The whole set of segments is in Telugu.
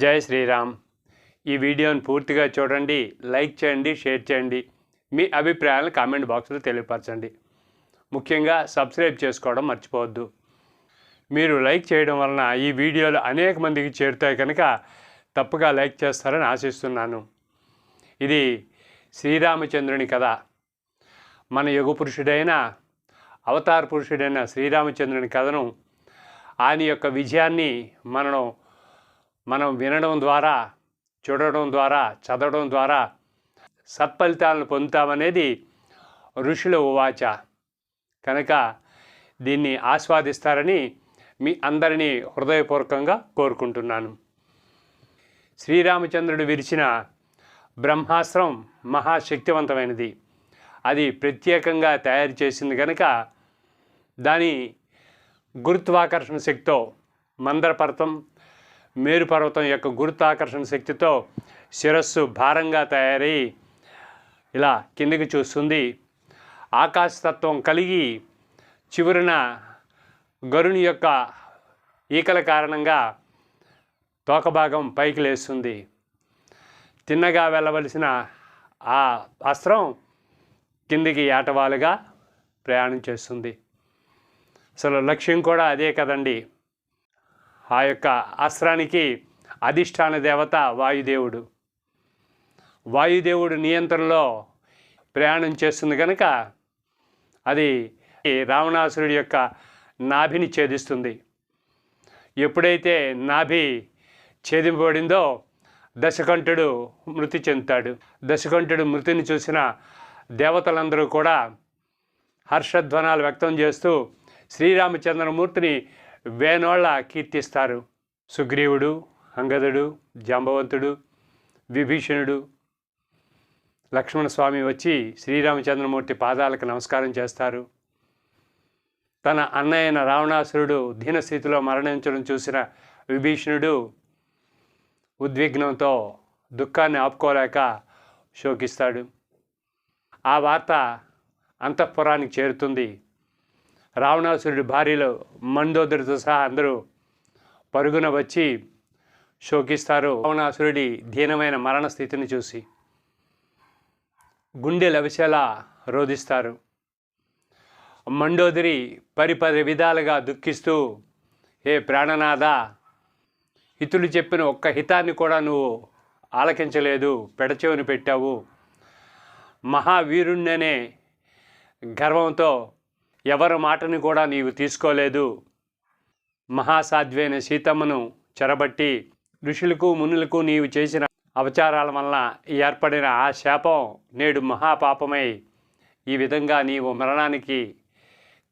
జై శ్రీరామ్. ఈ వీడియోను పూర్తిగా చూడండి లైక్ చేయండి షేర్ చేయండి. మీ అభిప్రాయాలను కామెంట్ బాక్స్లో తెలియపరచండి. ముఖ్యంగా సబ్స్క్రైబ్ చేసుకోవడం మర్చిపోవద్దు. మీరు లైక్ చేయడం వలన ఈ వీడియోలు అనేక మందికి చేరుతాయి కనుక తప్పగా లైక్ చేస్తారని ఆశిస్తున్నాను. ఇది శ్రీరామచంద్రుని కథ. మన యుగ పురుషుడైన అవతార పురుషుడైన శ్రీరామచంద్రుని కథను ఆయన యొక్క విజయాన్ని మనం మనం వినడం ద్వారా చూడడం ద్వారా చదవడం ద్వారా సత్ఫలితాలను పొందుతామనేది ఋషుల ఉవాచ. కనుక దీన్ని ఆస్వాదిస్తారని మీ అందరినీ హృదయపూర్వకంగా కోరుకుంటున్నాను. శ్రీరామచంద్రుడు విరిచిన బ్రహ్మాస్త్రం మహాశక్తివంతమైనది. అది ప్రత్యేకంగా తయారు చేసింది కనుక దాని గురుత్వాకర్షణ శక్తితో మందరపర్వతం మేరు పర్వతం యొక్క గురుత్వాకర్షణ శక్తితో శిరస్సు భారంగా తయారై ఇలా కిందికి చూస్తుంది. ఆకాశతత్వం కలిగి చివరిన గరుని యొక్క ఈకల కారణంగా తోకభాగం పైకి లేస్తుంది. తిన్నగా వెళ్ళవలసిన ఆ అస్త్రం కిందికి ఏటవాలుగా ప్రయాణం చేస్తుంది. అసలు లక్ష్యం కూడా అదే కదండి. ఆ యొక్క ఆశ్రానికి అధిష్టాన దేవత వాయుదేవుడు. వాయుదేవుడు నియంత్రణలో ప్రయాణం చేస్తుంది కనుక అది ఈ రావణాసురుడి యొక్క నాభిని ఛేదిస్తుంది. ఎప్పుడైతే నాభి ఛేదింపబడిందో దశకంఠుడు మృతి చెందుతాడు. దశకంఠుడు మృతిని చూసిన దేవతలందరూ కూడా హర్షధ్వనాలు వ్యక్తం చేస్తూ శ్రీరామచంద్రమూర్తిని వేనోళ్ళ కీర్తిస్తారు. సుగ్రీవుడు అంగదుడు జాంబవంతుడు విభీషణుడు. లక్ష్మణస్వామి వచ్చి శ్రీరామచంద్రమూర్తి పాదాలకు నమస్కారం చేస్తారు. తన అన్నయ్యన రావణాసురుడు దీనస్థితిలో మరణించడం చూసిన విభీషణుడు ఉద్విగ్నంతో దుఃఖాన్ని ఆపుకోలేక శోకిస్తాడు. ఆ వార్త అంతఃపురానికి చేరుతుంది. రావణాసురుడి భార్యలో మండోదరితో సహా అందరూ పరుగున వచ్చి శోకిస్తారు. రావణాసురుడి దీనమైన మరణ స్థితిని చూసి గుండె లవిసేలా రోధిస్తారు. మండోదరి పరిపరి విధాలుగా దుఃఖిస్తూ ఏ ప్రాణనాథ హితులు చెప్పిన ఒక్క హితాన్ని కూడా నువ్వు ఆలకించలేదు పెడచెవిని పెట్టావు. మహావీరుణ్ణనే గర్వంతో ఎవరి మాటని కూడా నీవు తీసుకోలేదు. మహాసాధ్వైన సీతమ్మను చెరబట్టి ఋషులకు మునులకు నీవు చేసిన అవచారాల వలన ఏర్పడిన ఆ శాపం నేడు మహాపాపమై ఈ విధంగా నీవు మరణానికి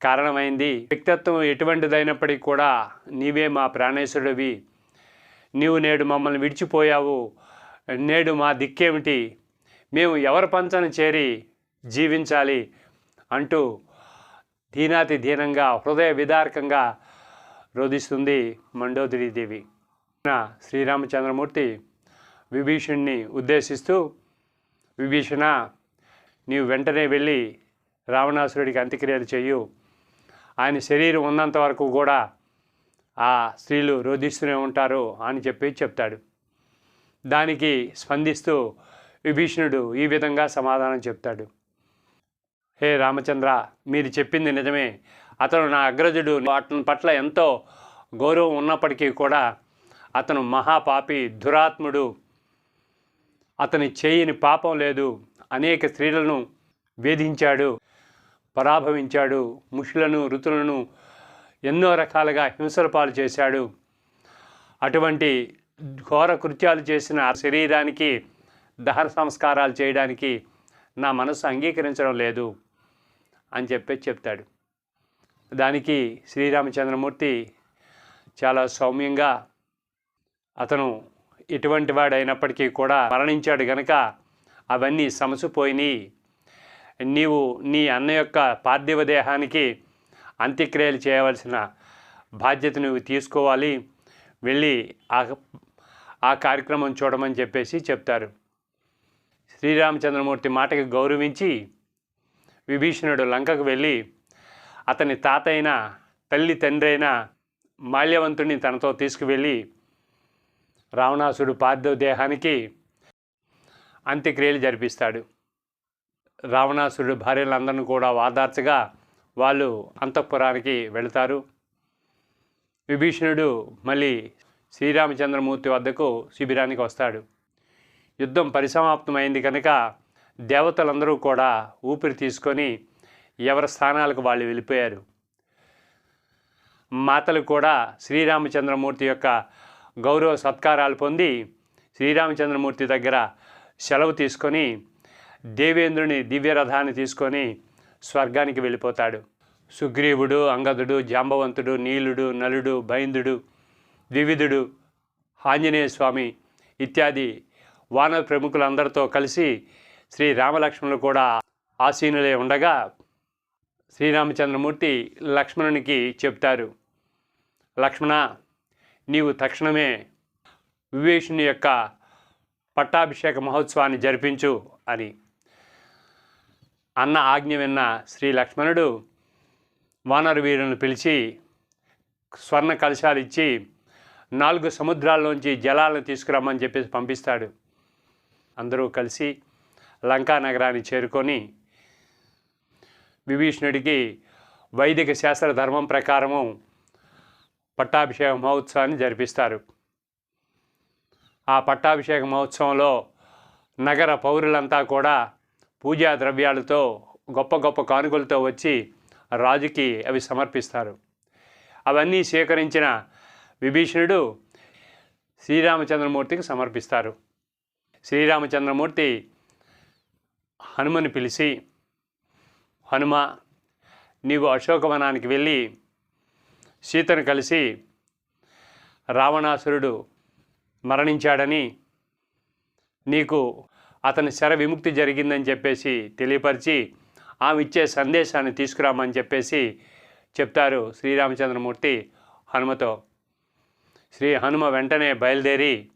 కారణమైంది. వ్యక్తిత్వం ఎటువంటిదైనప్పటికీ కూడా నీవే మా ప్రాణేశ్వరుడివి. నీవు నేడు మమ్మల్ని విడిచిపోయావు. నేడు మా దిక్కేమిటి? మేము ఎవరి పంచన చేరి జీవించాలి అంటూ దీనాతి దీనంగా హృదయ విదారకంగా రోధిస్తుంది మండోదరీదేవి శ్రీరామచంద్రమూర్తి విభీషణ్ణి ఉద్దేశిస్తూ విభీషణ నీవు వెంటనే వెళ్ళి రావణాసురుడికి అంత్యక్రియలు చేయు ఆయన శరీరం ఉన్నంత వరకు కూడా ఆ స్త్రీలు రోధిస్తూనే ఉంటారు అని చెప్పి చెప్తాడు. దానికి స్పందిస్తూ విభీషణుడు ఈ విధంగా సమాధానం చెప్తాడు. హే రామచంద్ర మీరు చెప్పింది నిజమే. అతను నా అగ్రజుడు అతని పట్ల ఎంతో గౌరవం ఉన్నప్పటికీ కూడా అతను మహాపాపి దురాత్ముడు. అతని చేయని పాపం లేదు. అనేక స్త్రీలను వేధించాడు పరాభవించాడు ముషులను ఋతులను ఎన్నో రకాలుగా హింసల పాలు చేశాడు. అటువంటి ఘోర కృత్యాలు చేసిన శరీరానికి దహన సంస్కారాలు చేయడానికి నా మనసు అంగీకరించడం లేదు. అని చెప్పి చెప్తాడు. దానికి శ్రీరామచంద్రమూర్తి చాలా సౌమ్యంగా అతను ఎటువంటి వాడైనప్పటికీ కూడా మరణించాడు గనక అవన్నీ సమసిపోయినాయి నీవు నీ అన్న యొక్క పార్థివ దేహానికి అంత్యక్రియలు చేయవలసిన బాధ్యత నువ్వు తీసుకోవాలి. వెళ్ళి ఆ ఆ కార్యక్రమం చూడమని చెప్పేసి చెప్తారు. శ్రీరామచంద్రమూర్తి మాటకి గౌరవించి విభీషణుడు లంకకు వెళ్ళి అతని తాత అయిన తల్లి తండ్రైన మాల్యవంతుడిని తనతో తీసుకువెళ్ళి రావణాసుడు పార్థివ దేహానికి అంత్యక్రియలు జరిపిస్తాడు. రావణాసుడు భార్యలందరిని కూడా వాదార్చగా వాళ్ళు అంతఃపురానికి వెళతారు. విభీషణుడు మళ్ళీ శ్రీరామచంద్రమూర్తి వద్దకు శిబిరానికి వస్తాడు. యుద్ధం పరిసమాప్తమైంది కనుక దేవతలందరూ కూడా ఊపిరి తీసుకొని ఎవరి స్థానాలకు వాళ్ళు వెళ్ళిపోయారు. మాతలు కూడా శ్రీరామచంద్రమూర్తి యొక్క గౌరవ సత్కారాలు పొంది శ్రీరామచంద్రమూర్తి దగ్గర సెలవు తీసుకొని దేవేంద్రుని దివ్యరథాన్ని తీసుకొని స్వర్గానికి వెళ్ళిపోతాడు. సుగ్రీవుడు అంగదుడు జాంబవంతుడు నీలుడు నలుడు బైందుడు ద్వివిధుడు ఆంజనేయ స్వామి ఇత్యాది వానర ప్రముఖులందరితో కలిసి శ్రీ రామలక్ష్మణులు కూడా ఆసీనులే ఉండగా శ్రీరామచంద్రమూర్తి లక్ష్మణునికి చెప్తారు లక్ష్మణ నీవు తక్షణమే వివేషుని యొక్క పట్టాభిషేక మహోత్సవాన్ని జరిపించు అని. అన్న ఆజ్ఞ విన్న శ్రీ లక్ష్మణుడు వానర వీరులను పిలిచి స్వర్ణ కలశాలు ఇచ్చి నాలుగు సముద్రాల్లోంచి జలాలను తీసుకురమ్మని చెప్పేసి పంపిస్తాడు. అందరూ కలిసి లంకా నగరాన్ని చేరుకొని విభీషణుడికి వైదిక శాస్త్ర ధర్మం ప్రకారము పట్టాభిషేక మహోత్సవాన్ని జరిపిస్తారు. ఆ పట్టాభిషేక మహోత్సవంలో నగర పౌరులంతా కూడా పూజా ద్రవ్యాలతో గొప్ప గొప్ప కానుకలతో వచ్చి రాజుకి అవి సమర్పిస్తారు. అవన్నీ స్వీకరించిన విభీషణుడు శ్రీరామచంద్రమూర్తికి సమర్పిస్తారు. శ్రీరామచంద్రమూర్తి హనుమని పిలిచి హనుమ నీవు అశోకవనానికి వెళ్ళి సీతను కలిసి రావణాసురుడు మరణించాడని నీకు అతని శర విముక్తి జరిగిందని చెప్పేసి తెలియపరిచి ఆమె ఇచ్చే సందేశాన్ని తీసుకురామని చెప్పేసి చెప్తారు శ్రీరామచంద్రమూర్తి హనుమతో. శ్రీ హనుమ వెంటనే బయలుదేరి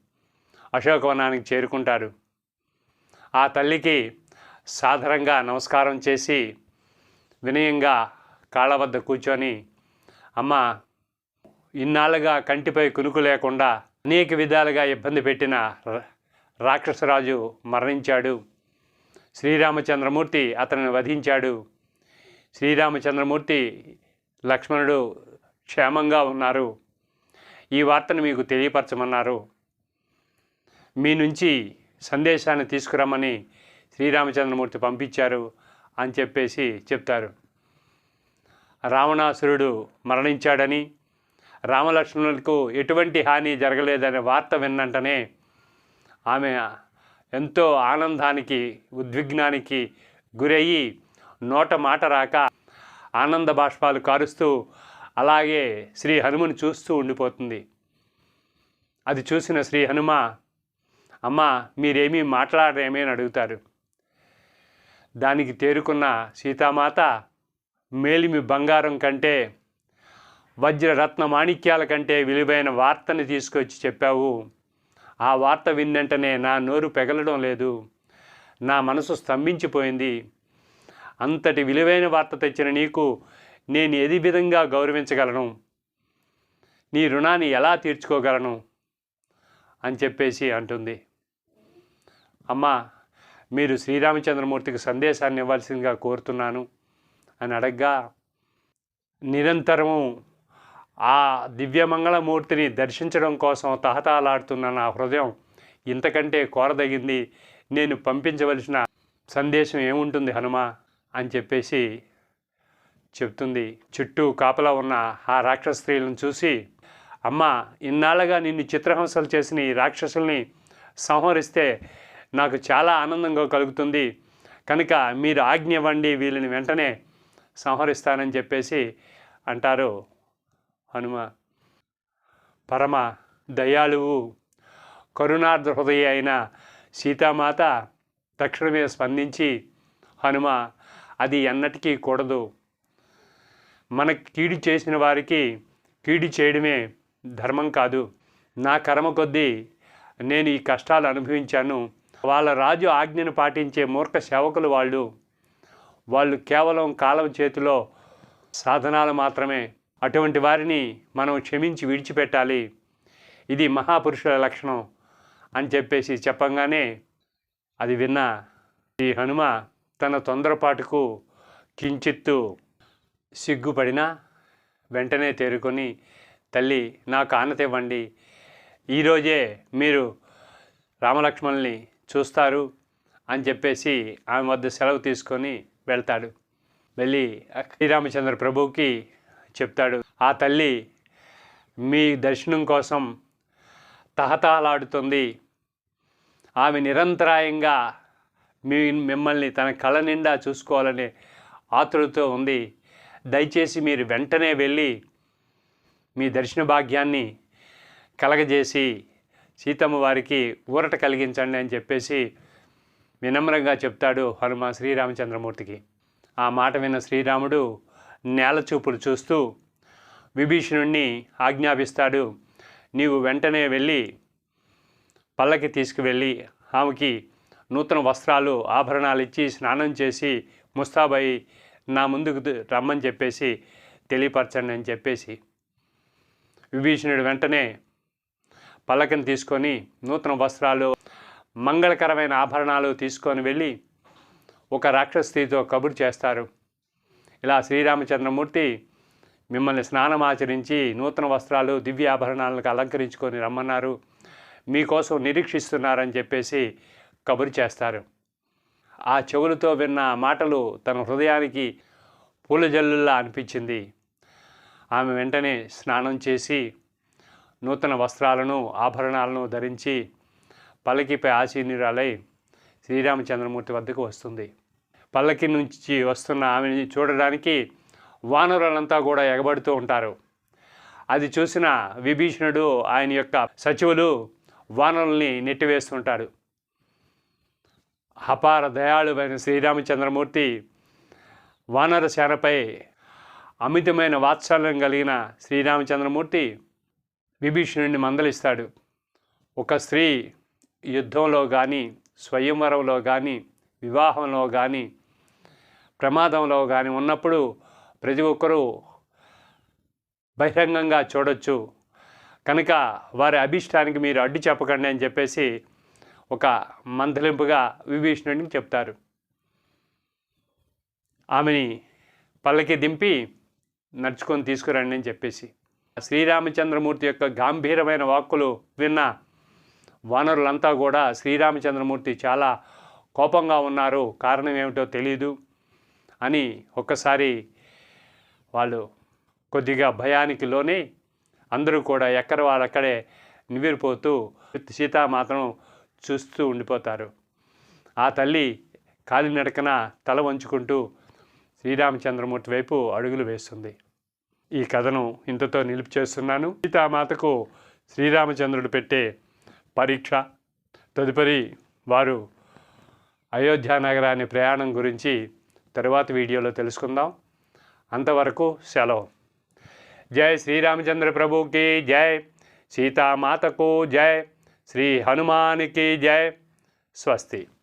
అశోకవనానికి చేరుకుంటారు. ఆ తల్లికి సాధారణంగా నమస్కారం చేసి వినయంగా కాళ్ళ వద్ద కూర్చొని అమ్మ ఇన్నాళ్ళుగా కంటిపై కునుకు లేకుండా అనేక విధాలుగా ఇబ్బంది పెట్టిన రాక్షసరాజు మరణించాడు. శ్రీరామచంద్రమూర్తి అతనిని వధించాడు. శ్రీరామచంద్రమూర్తి లక్ష్మణుడు క్షేమంగా ఉన్నారు. ఈ వార్తను మీకు తెలియపరచమన్నారు. మీ నుంచి సందేశాన్ని తీసుకురమ్మని శ్రీరామచంద్రమూర్తి పంపించారు అని చెప్పేసి చెప్తారు. రావణాసురుడు మరణించాడని రామలక్ష్మణులకు ఎటువంటి హాని జరగలేదనే వార్త విన్నంటనే ఆమె ఎంతో ఆనందానికి ఉద్విగ్నానికి గురయ్యి నోట మాట రాక ఆనంద బాష్పాలు కారుస్తూ అలాగే శ్రీ హనుమని చూస్తూ ఉండిపోతుంది. అది చూసిన శ్రీ హనుమ అమ్మ మీరేమీ మాట్లాడరేమీ అని అడుగుతారు. దానికి తేరుకున్న సీతామాత మేలిమి బంగారం కంటే వజ్రరత్న మాణిక్యాల కంటే విలువైన వార్తని తీసుకొచ్చి చెప్పావు. ఆ వార్త విన్నంటనే నా నోరు పెగలడం లేదు. నా మనసు స్తంభించిపోయింది. అంతటి విలువైన వార్త తెచ్చిన నీకు నేను ఏది విధంగా గౌరవించగలను? నీ రుణాన్ని ఎలా తీర్చుకోగలను? అని చెప్పేసి అంటుంది. అమ్మ మీరు శ్రీరామచంద్రమూర్తికి సందేశాన్ని ఇవ్వాల్సిందిగా కోరుతున్నాను అని అడగ్గా నిరంతరము ఆ దివ్యమంగళమూర్తిని దర్శించడం కోసం తహతాలాడుతున్న నా హృదయం ఇంతకంటే కోరదగింది. నేను పంపించవలసిన సందేశం ఏముంటుంది హనుమా? అని చెప్పేసి చెప్తుంది. చుట్టూ కాపలా ఉన్న ఆ రాక్షస స్త్రీలను చూసి అమ్మ ఇన్నాళ్ళగా నిన్ను చిత్రహింసలు చేసిన ఈ రాక్షసుల్ని సంహరిస్తే నాకు చాలా ఆనందంగా కలుగుతుంది. కనుక మీరు ఆజ్ఞ ఇవ్వండి వీళ్ళని వెంటనే సంహరిస్తానని చెప్పేసి అంటారు హనుమ. పరమ దయాళువు కరుణార్థ హృదయ అయిన సీతామాత తక్షణమే స్పందించి హనుమ అది ఎన్నటికీ కూడదు. మన కీడు చేసిన వారికి కీడు చేయడమే ధర్మం కాదు. నా కర్మ కొద్దీ నేను ఈ కష్టాలు అనుభవించాను. వాళ్ళ రాజు ఆజ్ఞను పాటించే మూర్ఖ సేవకులు వాళ్ళు. వాళ్ళు కేవలం కాలం చేతిలో సాధనాలు మాత్రమే. అటువంటి వారిని మనం క్షమించి విడిచిపెట్టాలి. ఇది మహాపురుషుల లక్షణం అని చెప్పేసి చెప్పంగానే అది విన్న ఈ హనుమ తన తొందరపాటుకు కించిత్తు సిగ్గుపడినా వెంటనే తేరుకొని తల్లి నాకు ఆనత ఇవ్వండి ఈరోజే మీరు రామలక్ష్మణ్ని చూస్తారు అని చెప్పేసి ఆమె వద్ద సెలవు తీసుకొని వెళ్తాడు. వెళ్ళి శ్రీరామచంద్ర ప్రభువుకి చెప్తాడు ఆ తల్లి మీ దర్శనం కోసం తహతహలాడుతుంది. ఆమె నిరంతరాయంగా మీ మిమ్మల్ని తన కళ నిండా చూసుకోవాలనే ఆతురతో ఉంది. దయచేసి మీరు వెంటనే వెళ్ళి మీ దర్శన భాగ్యాన్ని కలగజేసి సీతమ్మ వారికి ఊరట కలిగించండి అని చెప్పేసి వినమ్రంగా చెప్తాడు హనుమ శ్రీరామచంద్రమూర్తికి. ఆ మాట విన్న శ్రీరాముడు నేల చూపులు చూస్తూ విభీషణుణ్ణి ఆజ్ఞాపిస్తాడు నీవు వెంటనే వెళ్ళి పల్లకి తీసుకువెళ్ళి ఆమెకి నూతన వస్త్రాలు ఆభరణాలు ఇచ్చి స్నానం చేసి ముస్తాబాయి నా ముందుకు రమ్మని చెప్పేసి తెలియపరచండి అని చెప్పేసి విభీషణుడు వెంటనే పల్లకిని తీసుకొని నూతన వస్త్రాలు మంగళకరమైన ఆభరణాలు తీసుకొని వెళ్ళి ఒక రాక్షస కబురు చేస్తారు. ఇలా శ్రీరామచంద్రమూర్తి మిమ్మల్ని స్నానం ఆచరించి నూతన వస్త్రాలు దివ్య ఆభరణాలకు అలంకరించుకొని రమ్మన్నారు. మీకోసం నిరీక్షిస్తున్నారని చెప్పేసి కబురు చేస్తారు. ఆ చెవులతో విన్న మాటలు తన హృదయానికి పూలజల్లుల్లా అనిపించింది. ఆమె వెంటనే స్నానం చేసి నూతన వస్త్రాలను ఆభరణాలను ధరించి పల్లకిపై ఆసీనురాలై శ్రీరామచంద్రమూర్తి వద్దకు వస్తుంది. పల్లకి నుంచి వస్తున్న ఆమెని చూడడానికి వానరులంతా కూడా ఎగబడుతూ ఉంటారు. అది చూసిన విభీషణుడు ఆయన యొక్క సచివులు వానరుల్ని నెట్టివేస్తుంటాడు అపార దయాళువైన శ్రీరామచంద్రమూర్తి వానర సేనపై అమితమైన వాత్సల్యం కలిగిన శ్రీరామచంద్రమూర్తి విభీషణుడిని మందలిస్తాడు. ఒక స్త్రీ యుద్ధంలో కానీ స్వయంవరంలో కానీ వివాహంలో కానీ ప్రమాదంలో కానీ ఉన్నప్పుడు ప్రతి ఒక్కరూ బహిరంగంగా చూడొచ్చు. కనుక వారి అభిష్టానికి మీరు అడ్డు చెప్పకండి అని చెప్పేసి ఒక మందలింపుగా విభీషణుడికి చెప్తారు. ఆమెని పల్లకి దింపి నడుచుకొని తీసుకురండి అని చెప్పేసి. శ్రీరామచంద్రమూర్తి యొక్క గాంభీరమైన వాక్కులు విన్న వానరులంతా కూడా శ్రీరామచంద్రమూర్తి చాలా కోపంగా ఉన్నారు. కారణం ఏమిటో తెలియదు అని ఒక్కసారి వాళ్ళు కొద్దిగా భయానికి లోనే అందరూ కూడా ఎక్కడ వాళ్ళక్కడే నివిరిపోతూ సీతామాతను చూస్తూ ఉండిపోతారు. ఆ తల్లి కాలినడకన తల వంచుకుంటూ శ్రీరామచంద్రమూర్తి వైపు అడుగులు వేస్తుంది. ఈ కథను ఇంతతో నిలుపు చేస్తున్నాను సీతామాతకు శ్రీరామచంద్రుడు పెట్టే పరీక్ష. తదుపరి వారు అయోధ్య నగరాన్ని ప్రయాణం గురించి తరువాత వీడియోలో తెలుసుకుందాం. అంతవరకు సెలవు. జై శ్రీరామచంద్ర ప్రభుకి జై. సీతామాతకు జై. శ్రీ హనుమానికి జై. స్వస్తి.